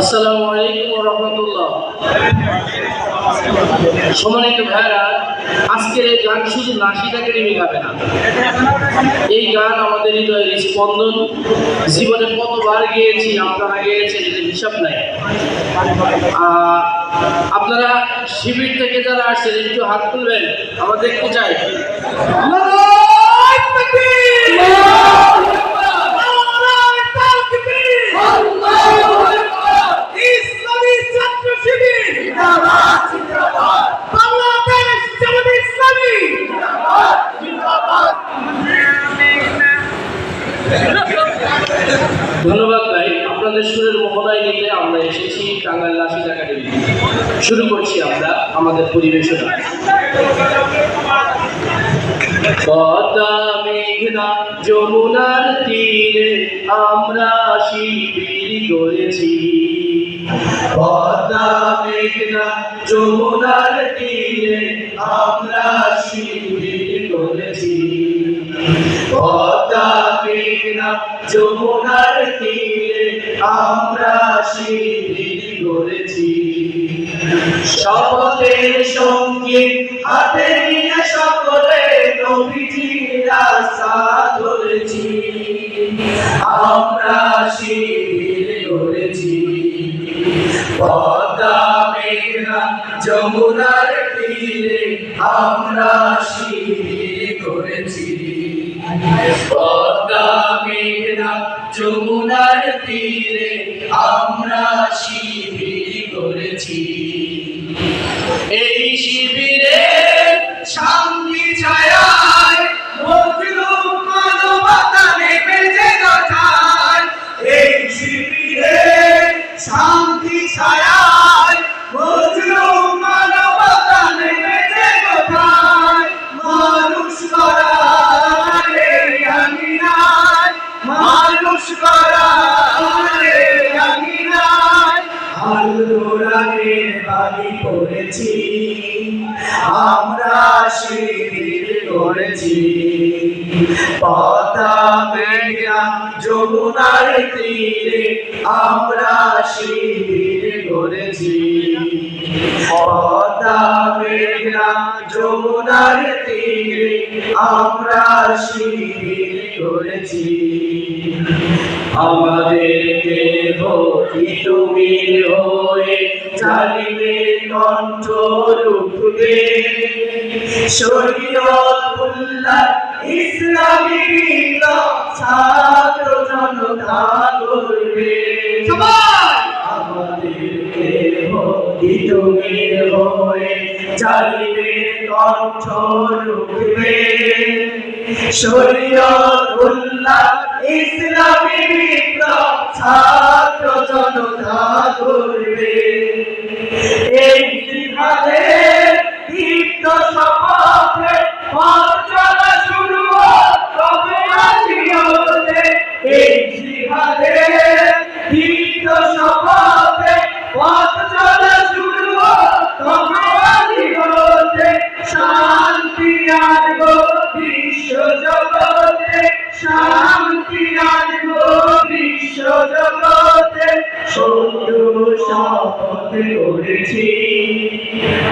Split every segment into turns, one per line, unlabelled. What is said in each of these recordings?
আসসালামু আলাইকুম রহমতুল্লাহ। সম্মানিত ভাইরা আজকের এই গান শুধু নাসিদ একাডেমি গাবে না। এই গান আমাদের হৃদয়ের স্পন্দন। জীবনে কতবার গিয়েছি, আপনারা গিয়েছেন, এদের হিসাব নাই। আপনারা শিবির থেকে যারা আসছেন, একটু হাত তুলবেন, আমরা দেখতে চাই
ইসলামী ছাত্র শিবির বাংলাদেশ জামাত ইসলামী
ধন্যবাদ ভাই। আপনাদের সুরের মহোদয় নিতে আমরা এসেছি টাঙ্গাইল নাসিদ একাডেমি। শুরু করছি আমরা আমাদের পরিবেশনা। পদ্মা মেঘনা যমুনার তীরে আমরা শিবির করেছি পদ্মা মেঘনা যমুনার তীরে আমরা শিবির করেছি যমুনার তীরে আমরা শিবির করেছি শপথের হাতে নিয়ে সকলে ধরেছি। আমরা শিবির করেছি পদ্মা মেঘনা যমুনার তীরে আমরা শিবির করেছি যমুনার তীরে আমরা শিবির করেছি। বাড়ি করেছি আমরা শিবির করেছি। পতা মেঘা যমুনার তীরে আমরা শিবির পতা মেঘা যমুনার তীরে আমরা শিবির করেছি। আমাদেরকে ভক্তি তুমি হয়ে জালিমের কণ্ঠ রুখবে শরীয়তুল্লাহ ইসলামী বিপ্লব ছাত্র জনতা করবে আমাদেরকে ভক্তি তুমি জালিমের কণ্ঠ রুখবে শরীয়তুল্লাহ ইসলামী বিপ্লব করেছি,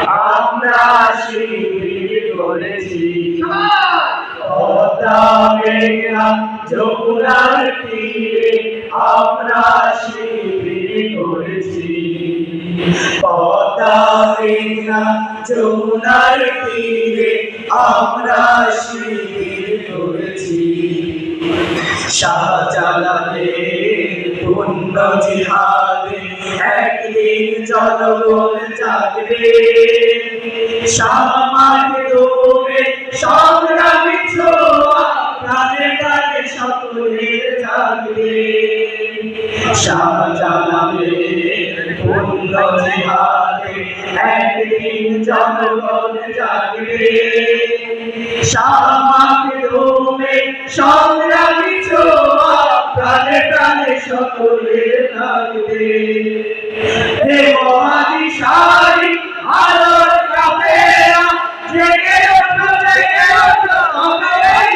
আমরা শিবির করেছি। যমুনার তীরে আমরা শিবির করেছি। পদ্মা মেঘনা যমুনার তীরে আমরা শিবির করেছি। শাহজালালের পুণ্য জিহাদে একদিন জনগণ জাগবে। সামার দৌড়ে সংগ্রামী সকলের জাগবে। শাহজালালের পূর্ণ জিহাদে একদিন জনগণ জাগবে। শাহমাখদুমে সংগ্রামী ছোঁয়া প্রাণে প্রাণে সকলের লাগবে হে মহাদিশালী আলোর কাফেরা জেগে ওঠো আমাদের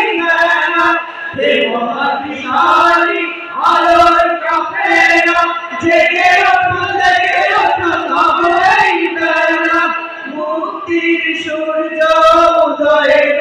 হে মহাদিশালী আলোর কাফেরা জেগে ওঠো আমাদের মুক্তির সূর্য উদয়ের